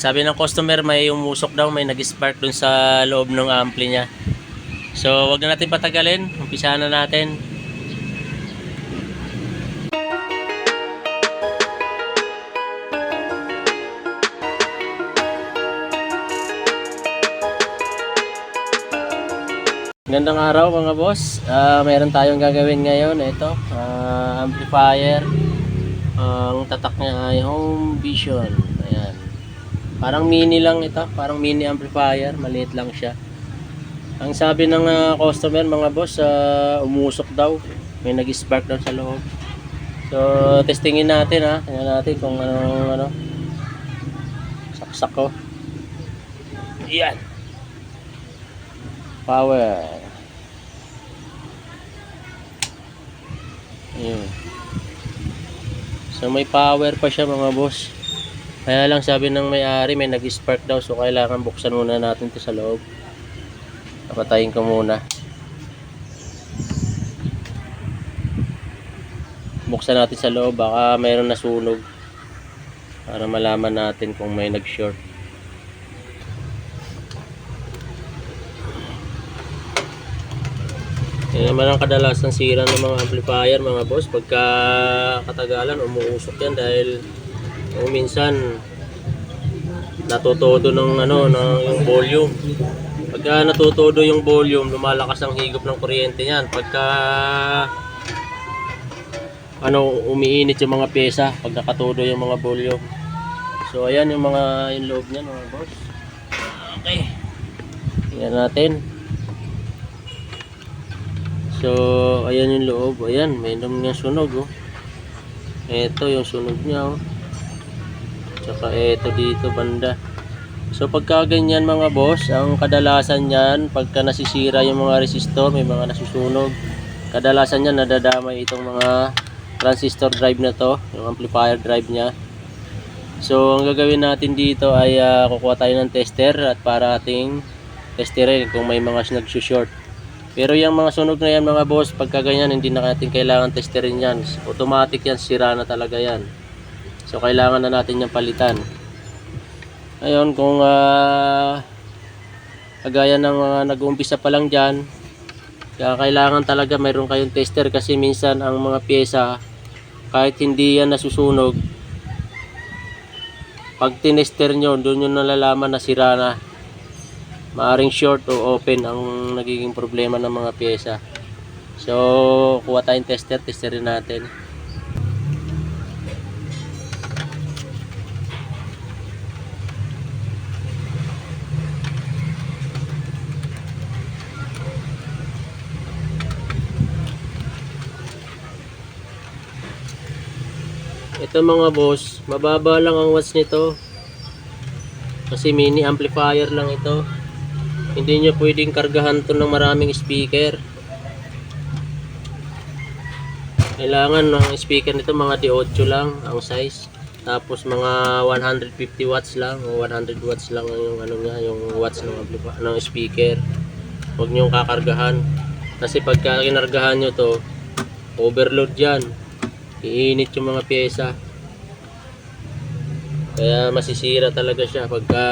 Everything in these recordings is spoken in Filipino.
Sabi ng customer may umusok daw, may nag-spark dun sa loob ng ampli niya. So, wag na natin patagalin. Umpisahan na natin. Gandang araw mga boss. Ah, mayroon tayong gagawin ngayon. Ito, ah, amplifier. Ang tatak niya ay home vision. Parang mini lang ito. Parang mini amplifier. Maliit lang siya. Ang sabi ng ah, customer mga boss, ah, umusok daw. May nag-spark daw sa loob. So, testingin natin ha. Tingnan natin kung ano, ano. Saksak ko. Yan. Power. Ayun. So may power pa siya mga boss. Kaya lang sabi ng may-ari may nag-spark daw so kailangan buksan muna natin 'to sa loob. Napatayin ko muna. Buksan natin sa loob baka mayroon nasunog. Para malaman natin kung may nag-short. Yan naman ang kadalasan sira ng mga amplifier mga boss pagka katagalan umuusok yan dahil kung minsan natutodo ng ano ng yung volume. Pagka natutodo yung volume, lumalakas ang higop ng kuryente niyan. Pagka ano umiinit yung mga pyesa pag nakatodo yung mga volume. So ayan yung mga yung loob niyan mga boss. Okay. Tingnan natin. So, ayan yung loob. Ayan, may yung sunog, oh. Ito yung sunog niya, oh. Tsaka ito dito, banda. So, pagka ganyan mga boss, ang kadalasan yan, pagka nasisira yung mga resistor, may mga nasusunog, kadalasan yan, nadadamay itong mga transistor drive na to, yung amplifier drive niya. So, ang gagawin natin dito ay ah, kukuha tayo ng tester at para ating testerin kung may mga nag-short. Pero yung mga sunog na yan mga boss, pagka ganyan hindi na natin kailangan testerin yan. Automatic yan, sira na talaga yan. So kailangan na natin yung palitan. Ngayon kung ah, kagaya ng mga nag-uumpisa pa lang dyan, kaya kailangan talaga mayroon kayong tester kasi minsan ang mga pyesa kahit hindi yan nasusunog, pag tinester nyo, doon nyo nalalaman na sira na maaring short o open ang nagiging problema ng mga pyesa. So, kuha tayong tester, testerin natin. Ito mga boss, mababa lang ang watts nito. Kasi mini amplifier lang ito. Hindi nyo pwedeng kargahan to ng maraming speaker. Kailangan ng speaker nito mga D8 lang ang size. Tapos mga 150 watts lang o 100 watts lang yung ano niya, yung watts ng amplifier ng speaker. Huwag niyo kakargahan. Kasi pagka kinargahan nyo to, overload yan. Iinit yung mga pyesa. Kaya masisira talaga siya pagka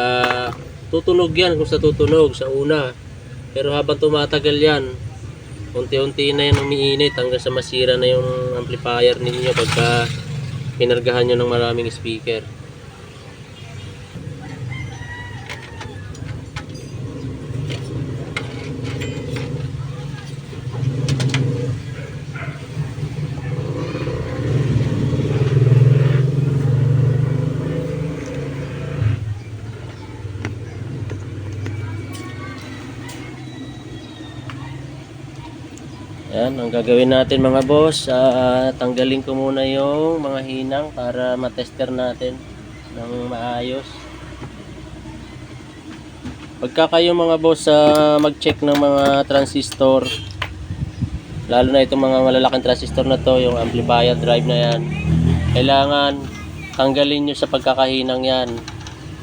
tutunog yan kung sa tutunog sa una. Pero habang tumatagal yan, unti-unti na yan umiinit hanggang sa masira na yung amplifier ninyo pagka pinargahan nyo ng maraming speaker. Yan, ang gagawin natin mga boss, ah, tanggalin ko muna yung mga hinang para matester natin ng maayos. Pagka kayo mga boss ah, mag-check ng mga transistor, lalo na itong mga malalaking transistor na to, yung amplifier drive na yan, kailangan tanggalin nyo sa pagkakahinang yan.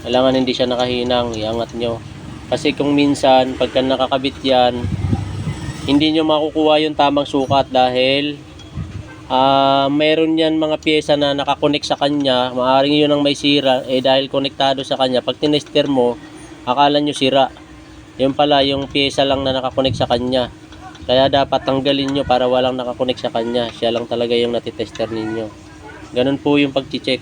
Kailangan hindi siya nakahinang, iangat nyo. Kasi kung minsan, pagka nakakabit yan, hindi nyo makukuha yung tamang sukat dahil ah meron yan mga pyesa na nakakonek sa kanya, maaaring yun ang may sira, eh dahil konektado sa kanya, pag tinester mo, akala nyo sira. Yun pala, yung pyesa lang na nakakonek sa kanya. Kaya dapat tanggalin nyo para walang nakakonek sa kanya. Siya lang talaga yung natitester ninyo. Ganun po yung pag-check.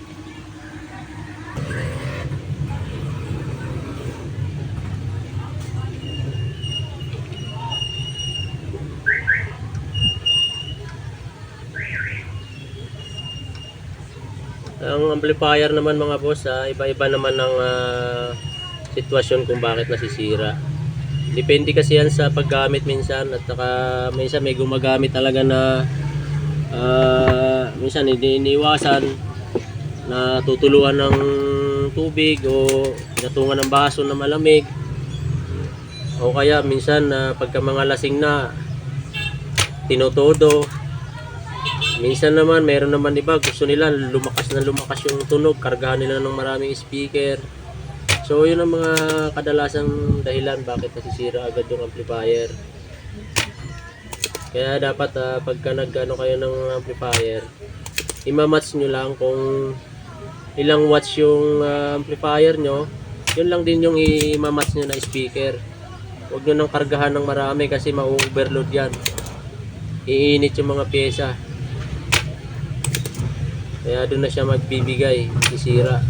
Ang amplifier naman mga boss, ah, iba-iba naman ang ah, sitwasyon kung bakit nasisira. Depende kasi yan sa paggamit minsan at saka minsan may gumagamit talaga na ah, minsan hindi iniiwasan na tutuluan ng tubig o pinatungan ng baso na malamig o kaya minsan na pagka mga lasing na tinutodo Minsan naman, meron naman iba, gusto nila lumakas na lumakas yung tunog, kargahan nila ng maraming speaker. So, yun ang mga kadalasang dahilan bakit nasisira agad yung amplifier. Kaya dapat ah, pagka nag-ano kayo ng amplifier, imamatch nyo lang kung ilang watts yung ah, amplifier nyo, yun lang din yung imamatch nyo na speaker. Huwag nyo nang kargahan ng marami kasi ma-overload yan. Iinit yung mga pyesa. Kaya doon na siya magbibigay, sisira.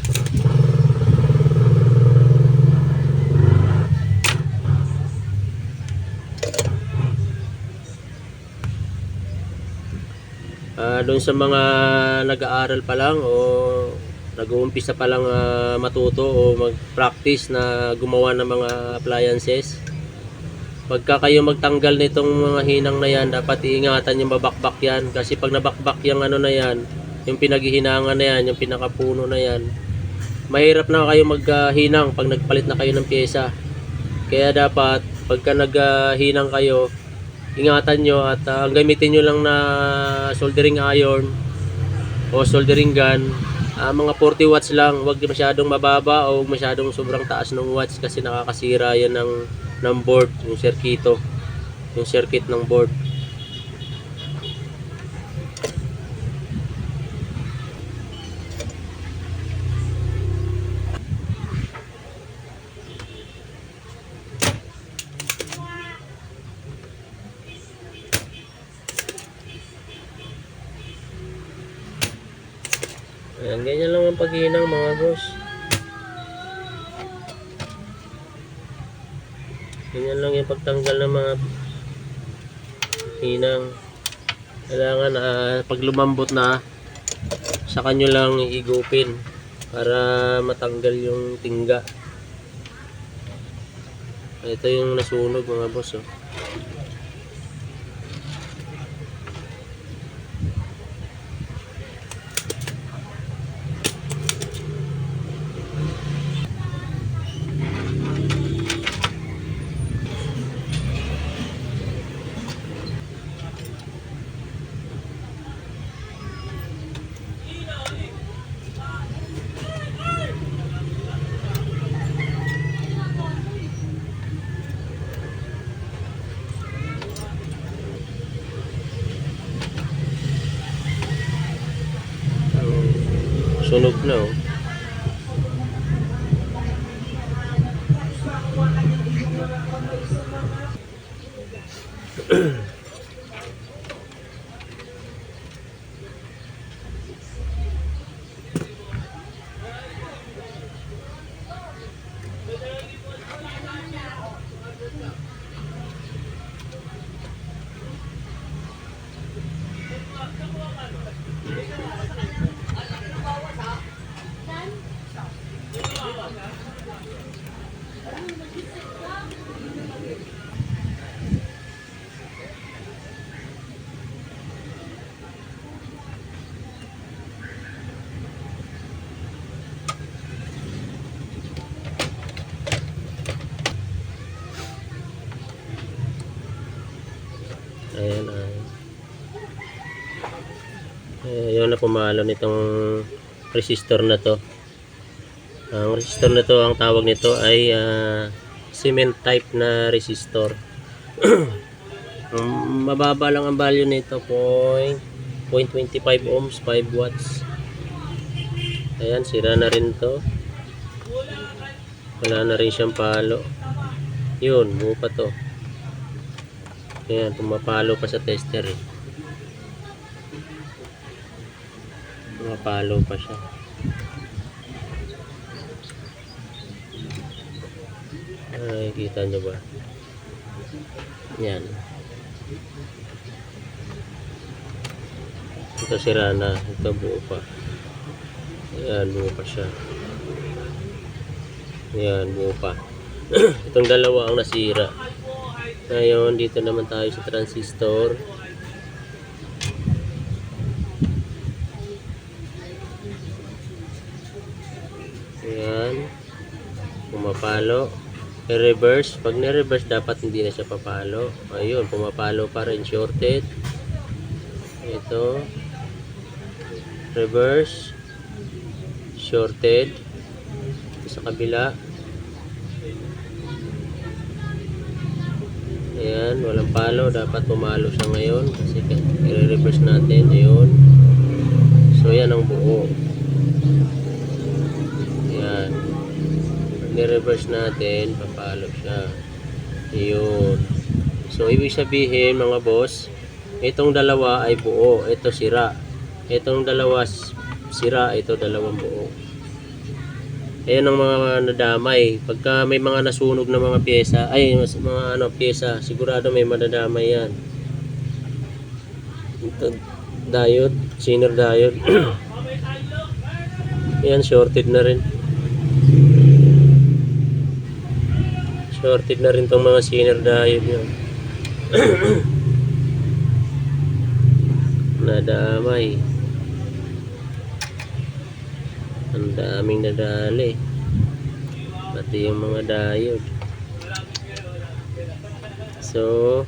Ah, doon sa mga nag-aaral pa lang o nag-uumpisa pa lang ah, matuto o mag-practice na gumawa ng mga appliances. Pagka kayo magtanggal nitong mga hinang na yan, dapat iingatan yung babakbak yan. Kasi pag nabakbak yung ano na yan, yung pinaghihinangan na yan, yung pinakapuno na yan, mahirap na kayo maghinang pag nagpalit na kayo ng pyesa. Kaya dapat, pagka naghinang kayo, ingatan nyo at ah, ang gamitin nyo lang na soldering iron o soldering gun, ah, mga 40 watts lang, huwag masyadong mababa o masyadong sobrang taas ng watts kasi nakakasira yan ng, ng board, yung circuito, yung circuit ng board. Ayan, ang paghinang mga boss. Ganyan lang yung pagtanggal ng mga hinang. Kailangan ah, pag lumambot na, saka nyo lang igupin para matanggal yung tingga. Ito yung nasunog mga boss. Oh. Sunog na oh. Ayan ay. Yun na pumalo nitong resistor na to. Ang resistor na to, ang tawag nito ay ah, cement type na resistor. Ang mababa lang ang value nito, point 0.25 ohms, 5 watts. Ayan, sira na rin to. Wala na rin siyang palo. Yun, buo pa to. Ayan, pumapalo pa sa tester eh. Pumapalo pa siya. Ay, kita nyo ba? Yan. Ito sira na. Ito buo pa. Ayan, buo pa siya. Ayan, buo pa. Itong dalawa ang nasira. Ngayon, dito naman tayo sa transistor. Ayan. Pumapalo. I-reverse. Pag na-reverse, dapat hindi na siya papalo. Ayun, pumapalo pa rin. Shorted. Ito. Reverse. Shorted. Sa kabila. Ayan, walang palo. Dapat pumalo siya ngayon. Kasi i-reverse natin. Ayun. So, yan ang buo. Ayan. Pag ni-reverse natin, papalo siya. Ayun. So, ibig sabihin, mga boss, itong dalawa ay buo. Ito sira. Itong dalawa sira. Ito dalawang buo. Ayan ang mga nadamay. Pagka may mga nasunog na mga pyesa, ay mga ano pyesa, sigurado may madadamay yan. Ito, diode, sinner diode. Ayan, shorted na rin. Shorted na rin tong mga sinner diode yun. Nadamay. Ang daming nadali. Pati yung mga diode. So,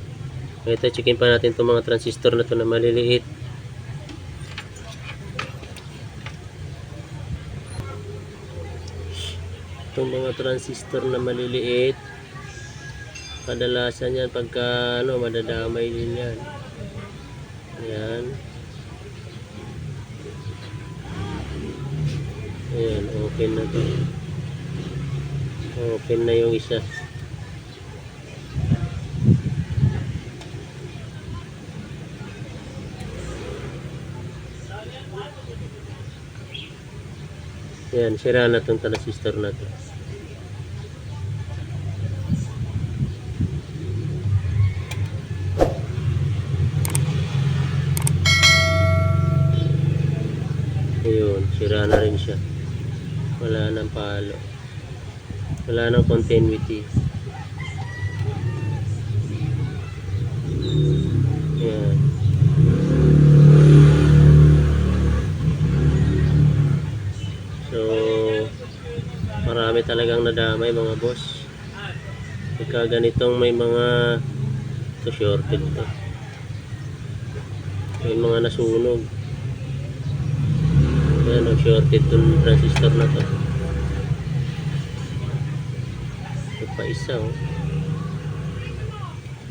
ito checkin pa natin itong mga transistor na to na maliliit. Itong mga transistor na maliliit. Kadalasan yan pagka ano, madadamay din yan. Ayan. Ayan, open na to. Open na yung isa. Ayan, sira na tong transistor na to. Ayun, sira na rin siya. Wala nang palo. Wala nang continuity. Ayan. So, marami talagang nadamay mga boss. Pagka ganitong may mga ito shorted to. May mga nasunog. Ayan, oh, shorted tong transistor na to. Ito pa isa, oh.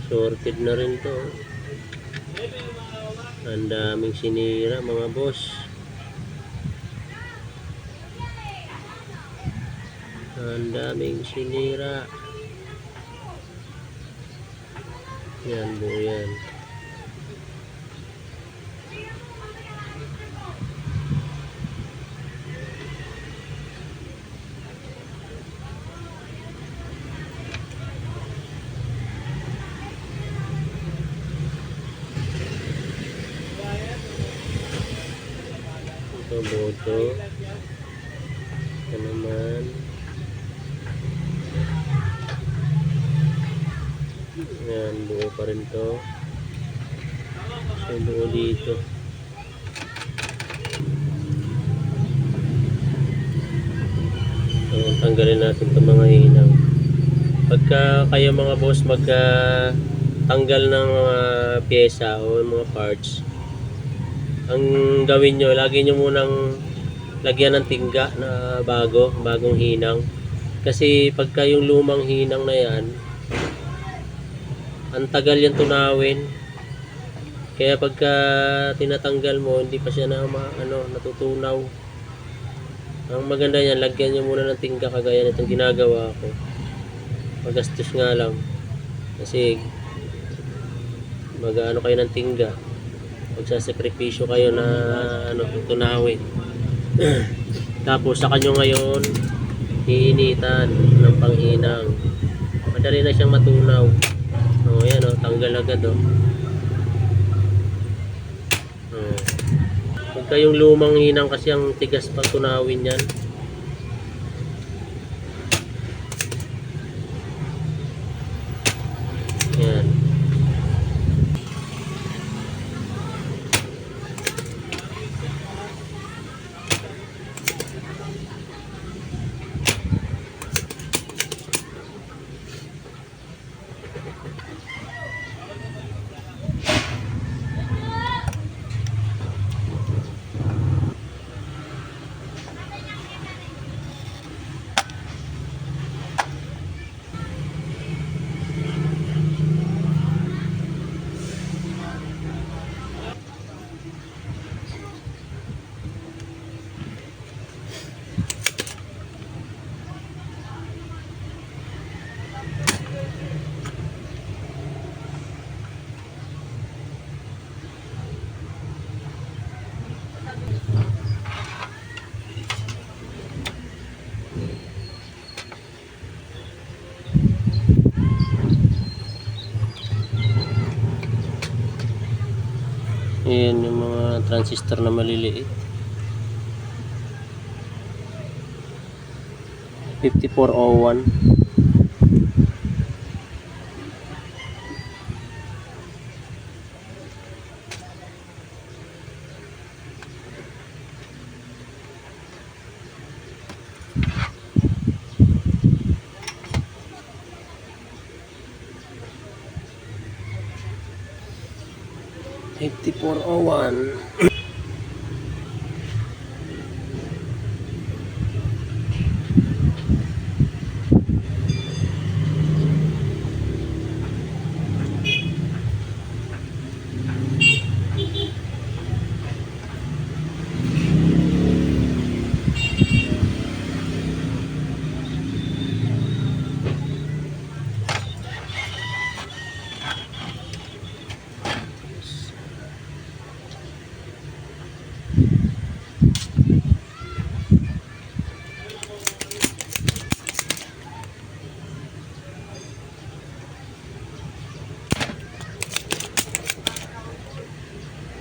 Shorted na rin to. oh. Ang daming sinira, mga boss. Ang daming sinira. Yan, buo yan. Ito boto. Ito naman. Yan, buo pa rin to. So, buo dito. So, tanggalin natin itong mga hinang. Pagka kayo mga boss magka tanggal ng mga pyesa o mga parts, ang gawin nyo, lagi nyo munang lagyan ng tingga na bago, bagong hinang. Kasi pagka yung lumang hinang na yan, ang tagal yan tunawin. Kaya pagka tinatanggal mo, hindi pa siya na ma, ano, natutunaw. Ang maganda niyan, lagyan niyo muna ng tingga kagaya nitong ginagawa ko. Magastos nga lang. Kasi mag-ano kayo ng tingga. Magsasakripisyo kayo na ano, tunawin. Tapos sa kanyo ngayon, iinitan ng panghinang. Madali na siyang matunaw. O, yan o, tanggal agad o. Oh. Pagka yung lumang hinang kasi ang tigas pa tunawin. Yan. Ayan yung mga transistor na maliliit. 5401 5401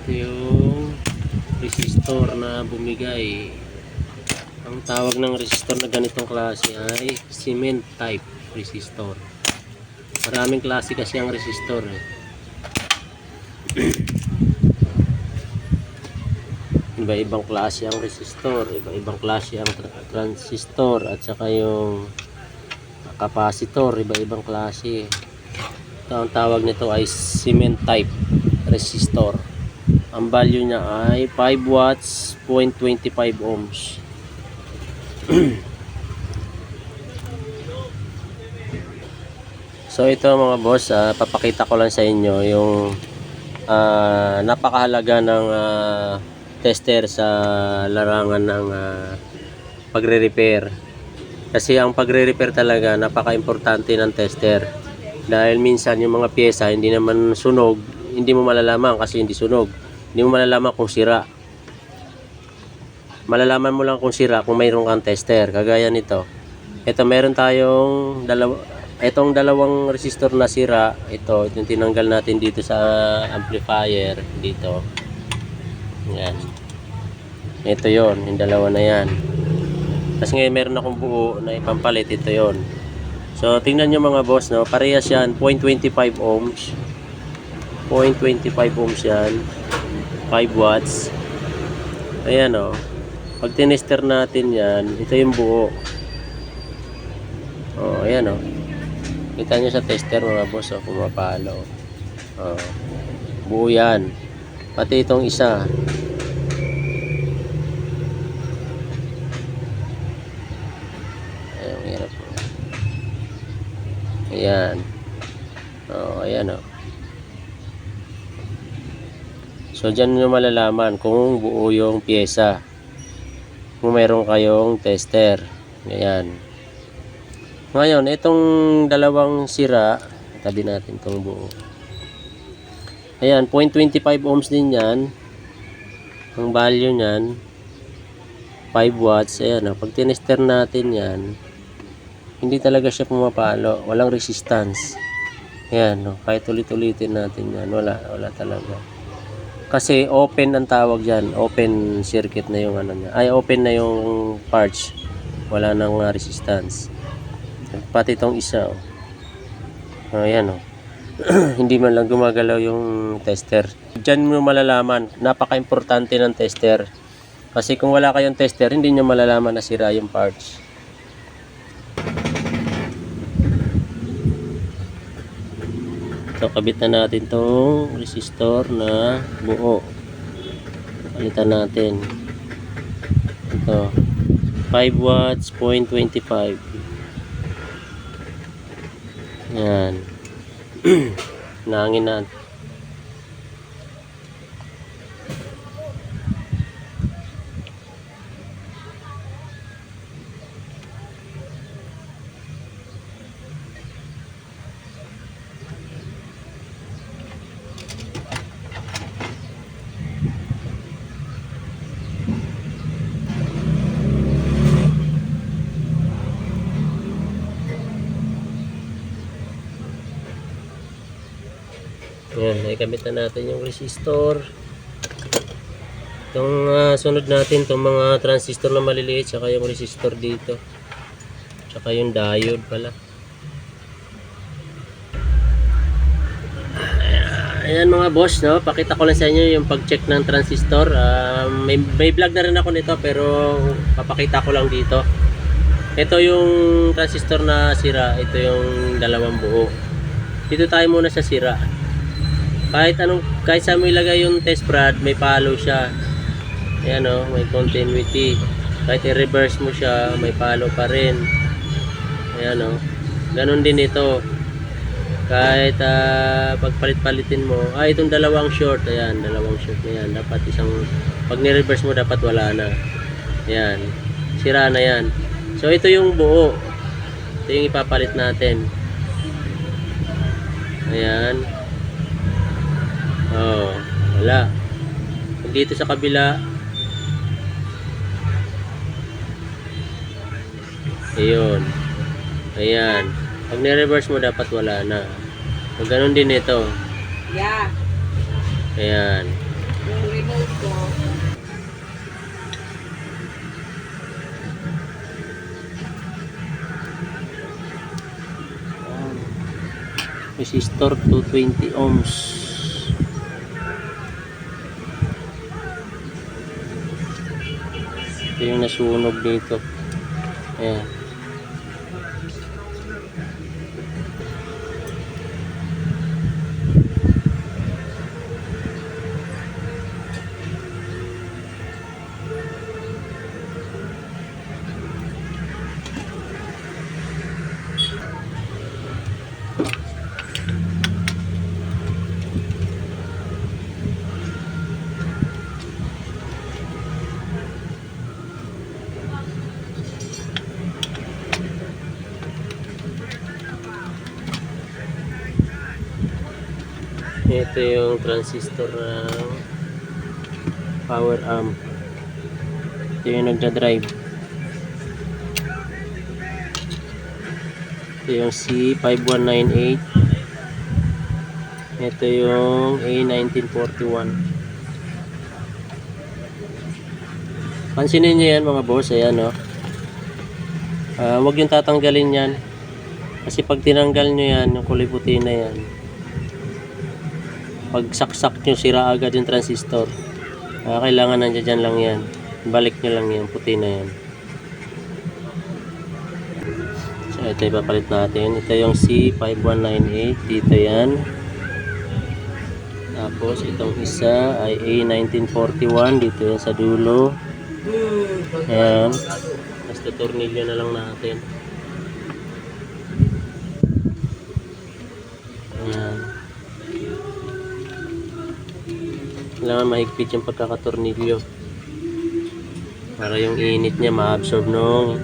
Ito yung resistor na bumigay. Ang tawag ng resistor na ganitong klase ay cement type resistor. Maraming klase kasi ang resistor. Eh. Iba-ibang klase ang resistor, iba-ibang klase ang tra- transistor at saka yung capacitor, iba-ibang klase. Ang tawag nito ay cement type resistor. Ang value niya ay 5 watts, 0.25 ohms. so ito mga boss, ah, papakita ko lang sa inyo yung ah, napakahalaga ng ah, tester sa larangan ng ah, pagre-repair. Kasi ang pagre-repair talaga napaka-importante ng tester. Dahil minsan yung mga pyesa hindi naman sunog, hindi mo malalaman kasi hindi sunog. Hindi mo malalaman kung sira. Malalaman mo lang kung sira kung mayroon kang tester. Kagaya nito. Ito meron tayong dalawa, itong dalawang resistor na sira. Ito, yung tinanggal natin dito sa amplifier. Dito. Yan. Ito yon yung dalawa na yan. Kasi ngayon meron akong buo na ipampalit. Ito yon So, tingnan nyo mga boss, no? Parehas yan, 0.25 ohms. 0.25 ohms yan. 5 watts. Ayan, oh. Pag tinester natin yan, ito yung buo. Oh, ayan, oh. Kita nyo sa tester mga boss, oh, pumapalo. Oh. Buo yan. Pati itong isa. Ayan. Ayan. Oh, ayan oh. So, dyan nyo malalaman kung buo yung pyesa. Kung meron kayong tester. Ayan. Ngayon, itong dalawang sira, tabi natin itong buo. Ayan, 0.25 ohms din yan. Ang value niyan, 5 watts. Ayan, oh, pag tinester natin yan, hindi talaga siya pumapalo. Walang resistance. Ayan, no, kahit ulit-ulitin natin yan, wala, wala talaga. Kasi open ang tawag dyan. Open circuit na yung ano niya. Ay, open na yung parts. Wala nang uh, resistance. Pati itong isa, oh. Ayan, oh. hindi man lang gumagalaw yung tester. Diyan mo malalaman, napaka-importante ng tester. Kasi kung wala kayong tester, hindi nyo malalaman na sira yung parts. So, kabit na natin tong resistor na buo. Palitan natin. Ito. 5 watts, 0.25. Yan. Nangin natin. Yan, naikamit na natin yung resistor. Itong ah, sunod natin, itong mga transistor na maliliit, saka yung resistor dito. Saka yung diode pala. Ayan mga boss, no? pakita ko lang sa inyo yung pag-check ng transistor. Ah, may, may vlog na rin ako nito pero papakita ko lang dito. Ito yung transistor na sira, ito yung dalawang buo. Dito tayo muna sa sira kahit anong kahit saan mo ilagay yung test rod may palo siya. Ayan o may continuity. Kahit i-reverse mo siya may palo pa rin. Ayan o ganun din ito. Kahit ah, pagpalit-palitin mo. Ah itong dalawang short ayan dalawang short na yan. Dapat isang pag ni-reverse mo dapat wala na. Ayan sira na yan. So ito yung buo. Ito yung ipapalit natin. Ayan Oh, wala. Pag dito sa kabila, ayun. Ayan. Pag ni-reverse mo, dapat wala na. Pag ganun din ito. Yeah, Ayan. yung remote ko. Resistor 220 ohms. Yung nasunog dito. Ayan. Transistor ng power amp. Ito yung nagda-drive. Ito yung C5198. Ito yung A1941. Pansinin nyo yan mga boss. Ayan o. Ah, huwag yung tatanggalin yan. Kasi pag tinanggal nyo yan, yung kulay puti na yan, pag saksak nyo, sira agad yung transistor. Ah, kailangan nandiyan dyan lang yan. Balik nyo lang yan, puti na yan. So, ito ipapalit natin. Ito yung C5198. Dito yan. Tapos, itong isa ay A1941. Dito yan sa dulo. Ayan. Basta tornilyo na lang natin. Kailangan mahigpit yung pagkakatornilyo. Para yung init niya ma-absorb ng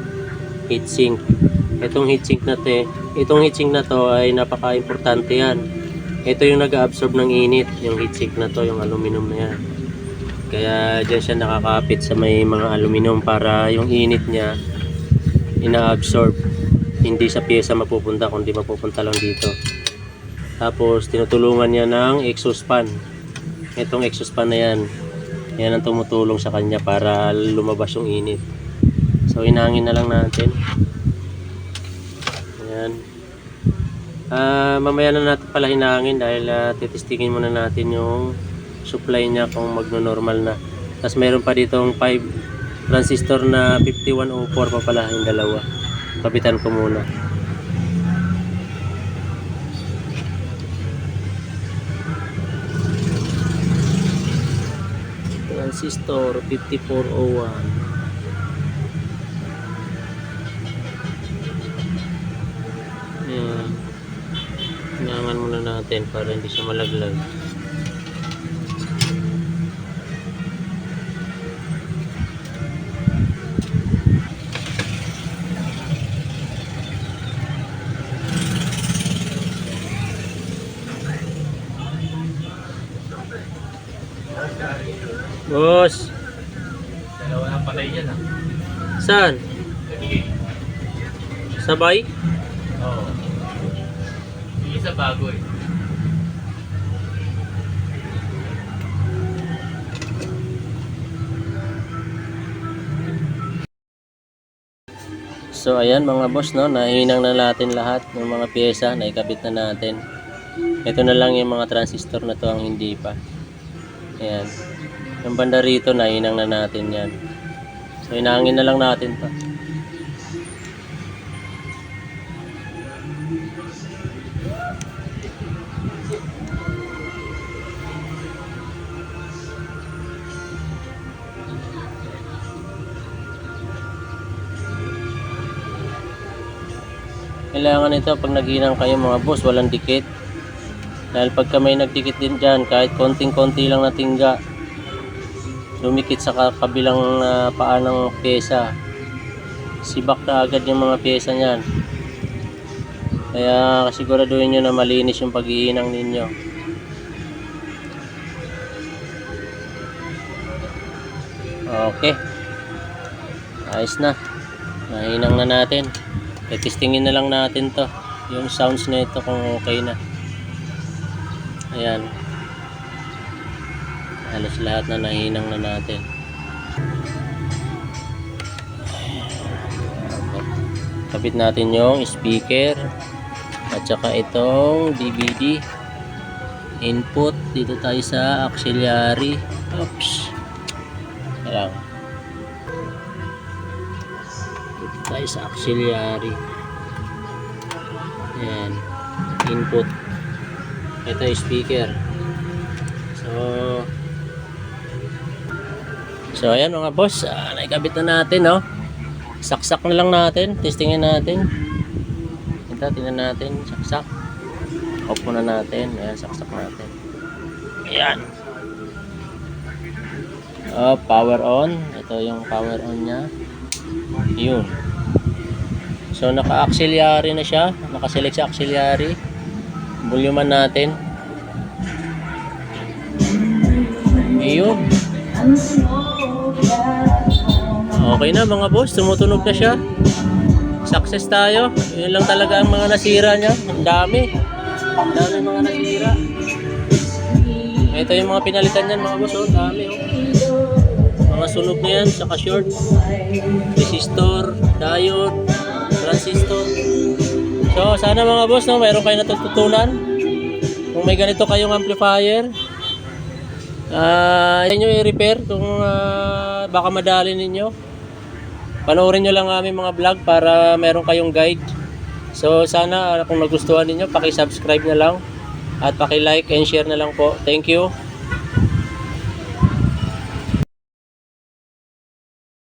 heatsink itong heatsink na to itong heatsink na to ay napaka-importante yan. Ito yung nag-absorb ng init yung heatsink na to yung aluminum na yan. Kaya dyan siya nakakapit sa may mga aluminum para yung init niya ina-absorb. Hindi sa pyesa mapupunta kundi mapupunta lang dito. Tapos tinutulungan niya ng exhaust fan itong exhaust fan na yan yan ang tumutulong sa kanya para lumabas yung init so inangin na lang natin ayan Ah, mamaya na natin pala hinangin dahil uh, titistingin muna natin yung supply niya kung magno-normal na. Tapos meron pa ditong 5 transistor na 5104 pa pala yung dalawa. Kapitan ko muna. Transistor 5401. Ayan. Hinangan muna natin para hindi siya malaglag. Boss, Dalawa na patay yan ah. saan? Sabay? Oo. Yung isa bago eh. So ayan mga boss no, nahinang na natin lahat ng mga pyesa na ikabit na natin. Ito na lang yung mga transistor na to ang hindi pa. Ayan. Yung banda rito nahinang na natin yan. So inangin na lang natin to. Kailangan ito pag naghinang kayo mga boss, walang dikit. Dahil pagka may nagdikit din dyan, kahit konting-konti lang na tingga, lumikit sa ka- kabilang ah, paa ng pyesa. Sibak na agad yung mga pyesa niyan. Kaya siguraduhin nyo na malinis yung paghihinang ninyo. Okay. Ayos na. Nahinang na natin. Testingin na lang natin to. Yung sounds na ito kung okay na. Ayan. Halos lahat na nahinang na natin. Kapit natin yung speaker. At saka itong DVD. Input. Dito tayo sa auxiliary. Oops. Ayan. Dito tayo sa auxiliary. Ayan. Input. Ito yung speaker. So, So, ayan mga boss. Uh, naikabit na natin, no? Saksak na lang natin. Testingin natin. Ito, tingnan natin. Saksak. Off muna natin. Ayan, saksak natin. Ayan. Oh, power on. Ito yung power on niya. Yun. So naka-auxiliary na siya. Naka-select sa auxiliary. Volume natin. Yun. Okay na mga boss. Tumutunog na siya. Success tayo. Yun lang talaga ang mga nasira niya. Ang dami. Ang dami mga nasira. Ito yung mga pinalitan niyan mga boss. Oh, dami oh mga sunog na yan, saka short, resistor, diode, transistor. So, sana mga boss, no, mayroon kayo natututunan. Kung may ganito kayong amplifier, ah, uh, nyo i-repair kung ah, baka madali ninyo. Panoorin nyo lang ang aming mga vlog para meron kayong guide. So, sana ah, kung nagustuhan ninyo, paki-subscribe na lang at paki-like and share na lang po. Thank you.